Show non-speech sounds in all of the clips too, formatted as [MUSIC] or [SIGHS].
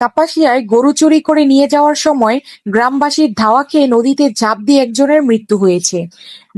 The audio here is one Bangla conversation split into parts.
কাপাসিয়ায় গরু চুরি করে নিয়ে যাওয়ার সময় গ্রামবাসীর ধাওয়া খেয়ে নদীতে ঝাঁপ দিয়ে একজনের মৃত্যু হয়েছে।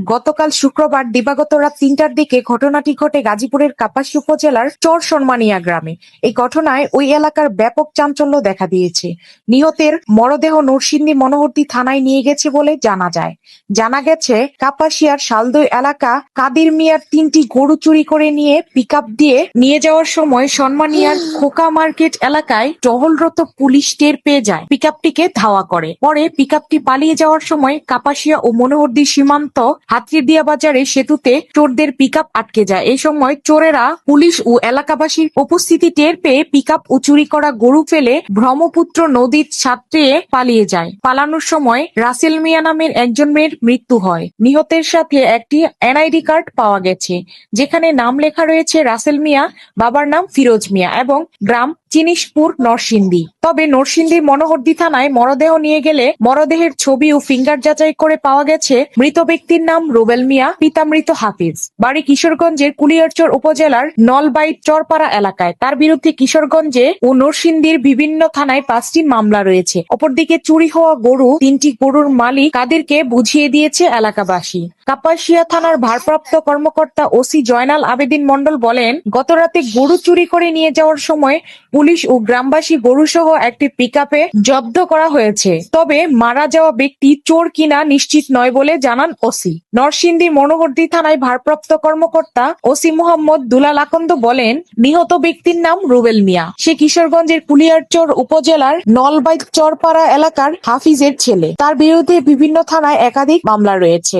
গতকাল শুক্রবার দিবাগত রাত তিনটার দিকে ঘটনাটি ঘটে গাজীপুরের কাপাসি উপজেলার চর সন্মানিয়া গ্রামে। এই ঘটনায় ওই এলাকার ব্যাপক চাঞ্চল্য দেখা দিয়েছে। নিহতের মরদেহ নরসিংদী মনোহরদী থানায় নিয়ে গেছে বলে জানা যায়। জানা গেছে কাপাসিয়ার শালদই এলাকা কাদির মিয়ার তিনটি গরু চুরি করে নিয়ে পিকআপ দিয়ে নিয়ে যাওয়ার সময় সনমানিয়ার [SIGHS] খোকা মার্কেট এলাকায় টহলরত পুলিশ টের পেয়ে যায়। পিকআপটিকে ধাওয়া করে। পরে পিকআপটি পালিয়ে যাওয়ার সময় কাপাসিয়া ও মনোহরদী সীমান্ত হাতিরদিয়া বাজারে সেতুতে চোরদের পিকআপ আটকে যায়। এই সময় চোরেরা পুলিশ ও এলাকাবাসীর উপস্থিতি টের পেয়ে পিকআপ ও চুরি করা গরু ফেলে ব্রহ্মপুত্র নদীর ছাত্রে পালিয়ে যায়। পালানোর সময় রাসেল মিয়া নামের একজন মেয়ের মৃত্যু হয়। নিহতের সাথে একটি এনআইডি কার্ড পাওয়া গেছে, যেখানে নাম লেখা রয়েছে রাসেল মিয়া, বাবার নাম ফিরোজ মিয়া এবং গ্রাম চিনিশপুর, নরসিংদী। তবে নরসিংদী মনোহরদী থানায় মরদেহ নিয়ে গেলে মরদেহের ছবি ও ফিঙ্গার যাচাই করে পাওয়া গেছে মৃত ব্যক্তির নাম রুবেল মিয়া, পিতা মৃত হাফিজ। বাড়ি কিশোরগঞ্জের কুলিয়ারচর উপজেলার নলবাইট চরপাড়া এলাকায়। তার বিরুদ্ধে কিশোরগঞ্জে ও নরসিংদীর বিভিন্ন থানায় পাঁচটি মামলা রয়েছে। অপরদিকে চুরি হওয়া গরু, তিনটি গরুর মালিক কাদেরকে বুঝিয়ে দিয়েছে এলাকাবাসী। কাপাসিয়া থানার ভারপ্রাপ্ত কর্মকর্তা ওসি জয়নাল আবেদিন মন্ডল বলেন, গতরাতে গরু চুরি করে নিয়ে যাওয়ার সময় পুলিশ ও গ্রামবাসী গরু সহ একটি পিকআপে জব্দ করা হয়েছে। তবে মারা যাওয়া ব্যক্তি চোর কিনা নিশ্চিত নয় বলে জানান ওসি। নরসিংদী মনোহরদী থানায় ভারপ্রাপ্ত কর্মকর্তা ওসি মোহাম্মদ দুলাল আকন্দ বলেন নিহত ব্যক্তির নাম রুবেল মিয়া। সে কিশোরগঞ্জের কুলিয়ারচর উপজেলার নলবাই চরপাড়া এলাকার হাফিজের ছেলে। তার বিরুদ্ধে বিভিন্ন থানায় একাধিক মামলা রয়েছে।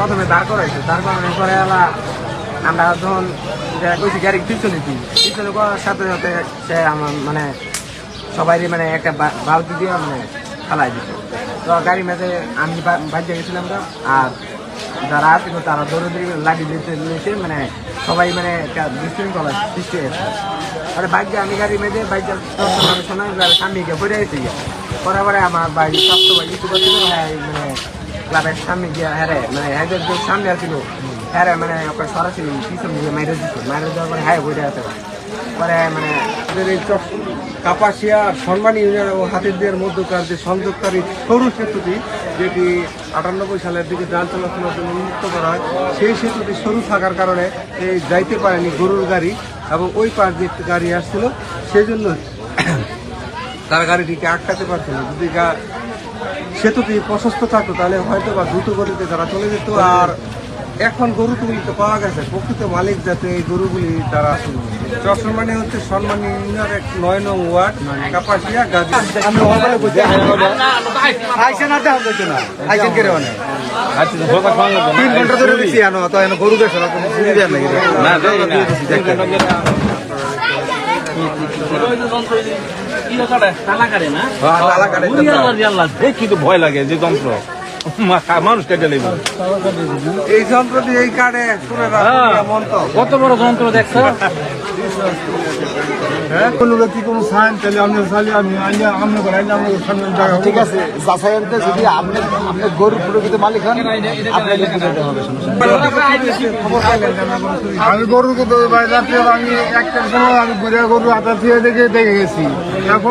প্রথমে দাঁড় করাইছে। দাঁড় করানোর পরে আলা আমরা যখন কইছি গাড়ি পিছনে দিই পিছনে করার সাথে সাথে সে আমার মানে সবাই মানে একটা বালতি দিয়ে মানে ফালাই দিত তো গাড়ি মেঝে আমি বা- বাড়িতে গেছিলাম তো, আর যারা আছিল তারা দৌড়ে দৌড়ে লাঠি দিতে নিয়েছে মানে সবাই মানে একটা বিশৃঙ্খলা সৃষ্টি হয়েছে। আরে বাইকে আমি গাড়ি মেঝে বাইকে শোনা সামনে গিয়ে পড়ে গেছি পরে পরে আমার বাড়ি স্বাস্থ্য বাড়ি ইউটিউব ছিল হ্যাঁ মানে ক্লাবের সামনে গিয়ে হ্যাঁ মানে হ্যাঁ যে সামনে আসছিল হ্যাঁ মানে ওকে সরাসরি পিছন দিয়ে মাইরে দিচ্ছে মাইরে দেওয়ার পরে হ্যাঁ বইটা আছে। পরে মানে আমাদের এই কাপাসিয়া সম্মান ইউনিয়ন ও হাতিরদের মধ্যকার যে সংযোগকারী সরু সেতুটি, যেটি আটানব্বই সালের দিকে যান চলাচলের জন্য উন্মুক্ত করা হয়, সেই সেতুটি সরু থাকার কারণে এই যাইতে পারেনি গরুর গাড়ি এবং ওই পাশ দিয়ে গাড়ি আসছিল। সেই জন্য তার গাড়িটিকে আটকাতে পারছিল যদি সেতুটি প্রশস্ত থাকতো তাহলে হয়তো বা দ্রুত গতিতে তারা চলে যেত। আর এখন গরু গরুগুলি তো পাওয়া গেছে প্রকৃত মালিক যাতে এই গরুগুলি তারা চশমানি হচ্ছে সম্মানী ইউনিয়ন এক নয় নং ওয়ার্ড কাপাসিয়া গাজী। তিন ঘণ্টা ধরে দিছি আনো তো গরু দেখছ না কিন্তু ভয় লাগে যে যন্ত্র মা- মানুষ কেটে নেব এই যন্ত্র দিয়ে এই কাটে কত বড় যন্ত্র দেখছ? [LAUGHS] কোনো ব্যক্তি কোনো সাইন তাহলে আমি আইলে সামনে জায়গা ঠিক আছে যাচাই আনতে যদি আপনি আপনি গরুর প্রকৃত মালিক হন আপনাকে দিতে হবে আমি গরু আমি একটার সময় আমি গরু আটা থেকে দেখে দেখে গেছি। এখন